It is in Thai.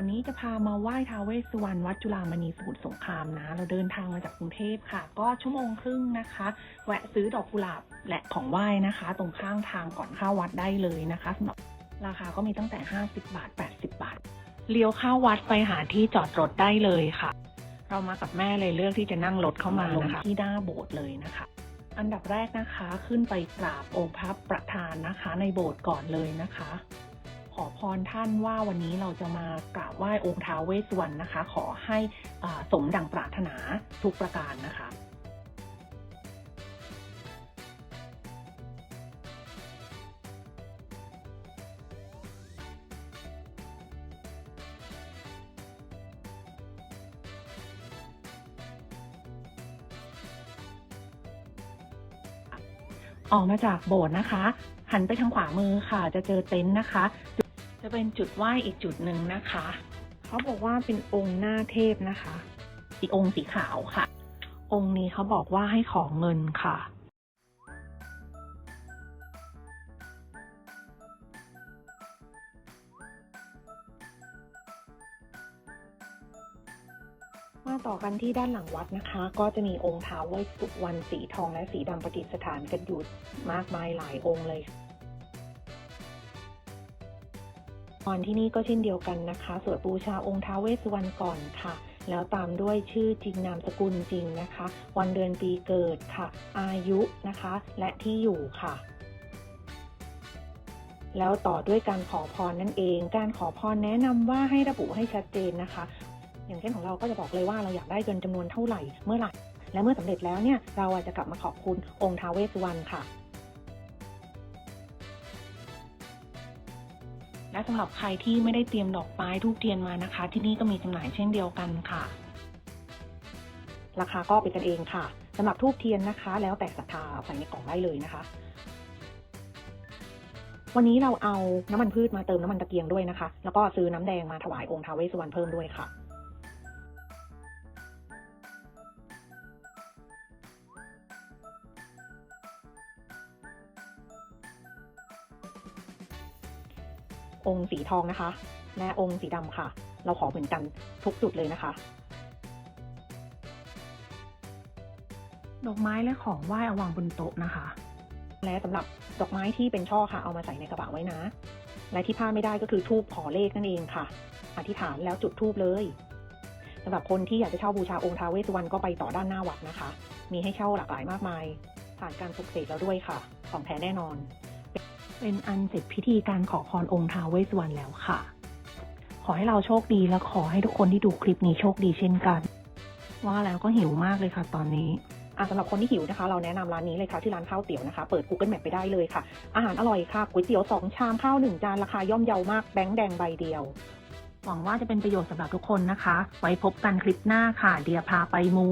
วันนี้จะพามาไหว้ท้าวเวสสุวรรณวัดจุฬามณีสมุทรสงครามนะ เราเดินทางมาจากกรุงเทพค่ะ ก็ชั่วโมงครึ่งนะคะ แวะซื้อดอกกุหลาบและของไหว้นะคะ ตรงข้างทางก่อนเข้าวัดได้เลยนะคะสำหรับราคาก็มีตั้งแต่ 50 บาท 80 บาท เลี้ยวเข้าวัดไปหาที่จอดรถได้เลยค่ะ เรามากับแม่เลยเลือกที่จะนั่งรถเข้ามานะคะที่หน้าโบสถ์เลยนะคะอันดับแรกนะคะขึ้นไปกราบองค์พระประธานนะคะ ในโบสถ์ก่อนเลยนะคะข อพรท่านว่าวันนี้เราจะมากราบไหว้องค์ท้าวเวสสวรรณนะคะ ขอให้สมดังปรารถนาทุกประการนะคะออกมาจากโบสถ์นะคะ หันไปทางขวามือค่ะ จะเจอเต็นท์นะคะ จะเป็นจุดไหว้อีกจุดหนึ่งนะคะ เขาบอกว่าเป็นองค์หน้าเทพนะคะอีกองค์สีขาวค่ะ องค์นี้เขาบอกว่าให้ของเงินค่ะมาต่อกันที่ด้านหลังวัดนะคะ ก็จะมีองค์ท้าวเวสสุวรรณสีทองและสีดำประดิษฐานกันอยู่มากมายหลายองค์เลย วันที่นี่ก็เช่นเดียวกันนะคะ สวดบูชาองค์ท้าเวสสุวรรณก่อนค่ะ แล้วตามด้วยชื่อจริงนามสกุลจริงนะคะ วันเดือนปีเกิดค่ะ อายุนะคะ และที่อยู่ค่ะแล้วต่อด้วยการขอพรนั่นเอง การขอพรแนะนำว่าให้ระบุให้ชัดเจนนะคะ อย่างเช่นของเราก็จะบอกเลยว่าเราอยากได้เงินจำนวนเท่าไหร่เมื่อไหร่ และเมื่อสำเร็จแล้วเนี่ยเราอาจจะกลับมาขอบคุณองค์ท้าวเวสสุวรรณค่ะ และสำหรับใครที่ไม่ได้เตรียมดอกไม้ทูบเทียนมานะคะ ที่นี่ก็มีจำหน่ายเช่นเดียวกันค่ะ ราคาก็เป็นกันเองค่ะสำหรับทูบเทียนนะคะ แล้วแต่ศรัทธาใส่ในกล่องได้เลยนะคะ วันนี้เราเอาน้ำมันพืชมาเติมน้ำมันตะเกียงด้วยนะคะ แล้วก็ซื้อน้ำแดงมาถวายองค์ท้าวเวสสุวรรณเพิ่มด้วยค่ะ องค์สีทองนะคะ และองค์สีดำค่ะ เราขอเหมือนกันทุกจุดเลยนะคะ ดอกไม้และของไหว้เอาวางบนโต๊ะนะคะ และสำหรับดอกไม้ที่เป็นช่อค่ะ เอามาใส่ในกระบะไว้นะ และที่พลาดไม่ได้ก็คือทูบขอเลขนั่นเองค่ะ อธิษฐานแล้วจุดทูบเลยสำหรับคนที่อยากจะเช่าบูชาองค์ท้าวเวสสุวรรณก็ไปต่อด้านหน้าวัดนะคะ มีให้เช่าหลากหลายมากมายผ่านการปลุกเสกแล้วด้วยค่ะ ของแท้แน่นอน เป็นอันเสร็จพิธีการขอพรองค์ท้าวเวสสุวรรณแล้วค่ะ ขอให้เราโชคดีและขอให้ทุกคนที่ดูคลิปนี้โชคดีเช่นกัน ว่าแล้วก็หิวมากเลยค่ะ ตอนนี้อะสำหรับคนที่หิวนะคะ เราแนะนำร้านนี้เลยค่ะที่ร้านข้าวเตี๋ยวนะคะ เปิด Google Map ไปได้เลยค่ะ อาหารอร่อยค่ะก๋วยเตี๋ยวสองชามข้าวหนึ่งจานราคาย่อมเยาวมากแบงค์แดงใบเดียวหวังว่าจะเป็นประโยชน์สำหรับทุกคนนะคะ ไว้พบกันคลิปหน้าค่ะ เดียพาไปมู